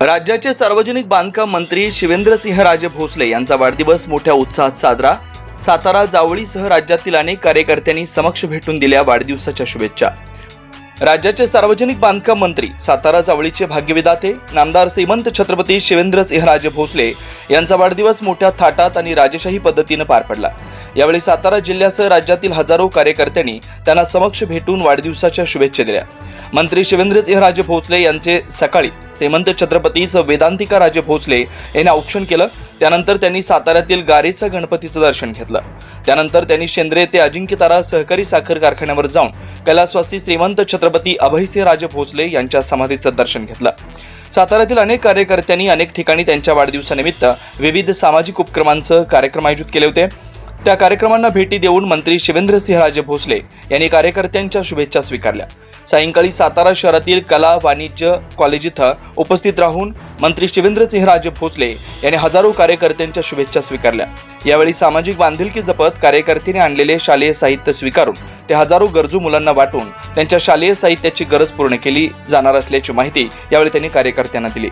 राज्याचे सार्वजनिक बांधकाम मंत्री शिवेंद्रसिंहराजे भोसले यांचा वाढदिवस मोठ्या उत्साहात साजरा. सातारा जावळीसह राज्यातील अनेक कार्यकर्त्यांनी समक्ष भेटून दिल्या वाढदिवसाच्या शुभेच्छा. राज्याचे सार्वजनिक बांधकाम मंत्री सातारा जावळीचे भाग्यविदाते नामदार श्रीमंत छत्रपती शिवेंद्रसिंहराजे भोसले यांचा वाढदिवस मोठ्या थाटात आणि राजेशाही पद्धतीनं पार पडला. यावेळी सातारा जिल्ह्यासह राज्यातील हजारो कार्यकर्त्यांनी त्यांना समक्ष भेटून वाढदिवसाच्या शुभेच्छा दिल्या. मंत्री शिवेंद्रसिंहराजे भोसले यांचे सकाळी श्रीमंत छत्रपतीच वेदांतिका राजे भोसले यांनी औक्षण केलं. त्यानंतर त्यांनी साताऱ्यातील गारेचा गणपतीचं दर्शन घेतलं. त्यानंतर त्यांनी शेंद्रे ते अजिंक्यतारा सहकारी साखर कारखान्यावर जाऊन कैलासवासी श्रीमंत छत्रपती अभयसिंह राजे भोसले यांच्या समाधीचं दर्शन घेतलं. साताऱ्यातील अनेक कार्यकर्त्यांनी अनेक ठिकाणी त्यांच्या वाढदिवसानिमित्त विविध सामाजिक उपक्रमांचं कार्यक्रम आयोजित केले होते. त्या कार्यक्रमांना भेटी देऊन मंत्री शिवेंद्रसिंहराजे भोसले यांनी कार्यकर्त्यांच्या शुभेच्छा स्वीकारल्या. सायंकाळी सातारा शहरातील कला वाणिज्य कॉलेज इथं उपस्थित राहून मंत्री शिवेंद्रसिंहराजे भोसले यांनी हजारो कार्यकर्त्यांच्या शुभेच्छा स्वीकारल्या. यावेळी सामाजिक बांधिलकी जपत कार्यकर्त्यांनी आणलेले शालेय साहित्य स्वीकारून ते हजारो गरजू मुलांना वाटून त्यांच्या शालेय साहित्याची गरज पूर्ण केली जाणार असल्याची माहिती यावेळी त्यांनी कार्यकर्त्यांना दिली.